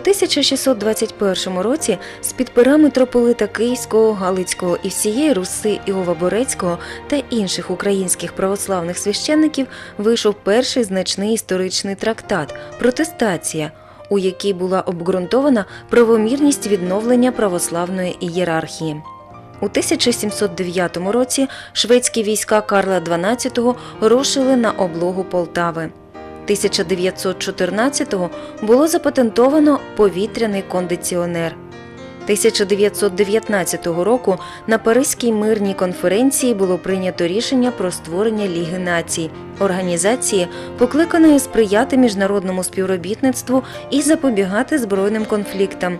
1621 році з-під пера митрополита Київського, Галицького і всієї Руси Іова Борецького та інших українських православних священників вийшов перший значний історичний трактат Протестація, у якій була обґрунтована правомірність відновлення православної ієрархії. У 1709 році шведські війська Карла XII рушили на облогу Полтави. 1914-го було запатентовано повітряний кондиціонер. 1919 року на Паризькій мирній конференції було прийнято рішення про створення Ліги націй, організації, покликаної сприяти міжнародному співробітництву і запобігати збройним конфліктам.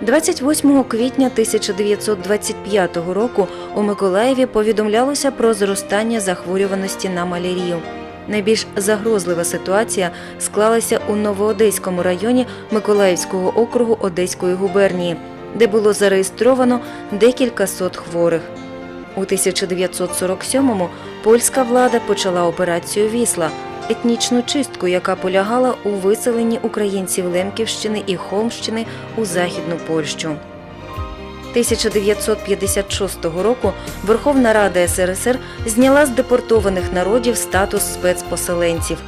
28 квітня 1925 року у Миколаєві повідомлялося про зростання захворюваності на малярію. Найбільш загрозлива ситуація склалася у Новоодеському районі Миколаївського округу Одеської губернії, де було зареєстровано декілька сот хворих. У 1947-му польська влада почала операцію Вісла етнічну чистку, яка полягала у виселенні українців Лемківщини і Холмщини у Західну Польщу. 1956 року Верховна Рада СРСР зняла з депортованих народів статус спецпоселенців.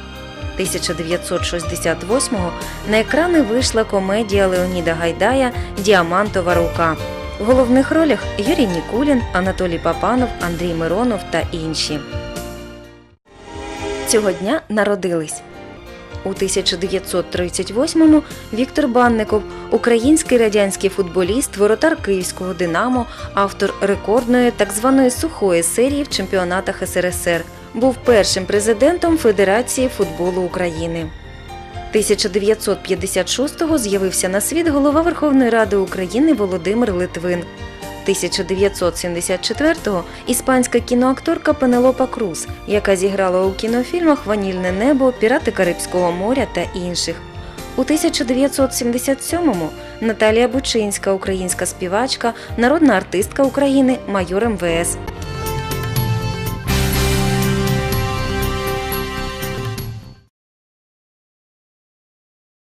1968-го на екрани вийшла комедія Леоніда Гайдая Діамантова рука. В головних ролях Юрій Нікулін, Анатолій Папанов, Андрій Миронов та інші. Цього дня народились. У 1938-му Віктор Банников, український радянський футболіст, воротар київського Динамо, автор рекордної так званої сухої серії в чемпіонатах СРСР, був першим президентом Федерації футболу України. 1956-го з'явився на світ голова Верховної Ради України Володимир Литвин. 1974-го іспанська кіноакторка Пенелопа Круз, яка зіграла у кінофільмах Ванільне небо, Пірати Карибського моря та інших. У 1977-му Наталія Бучинська, українська співачка, народна артистка України, майор МВС.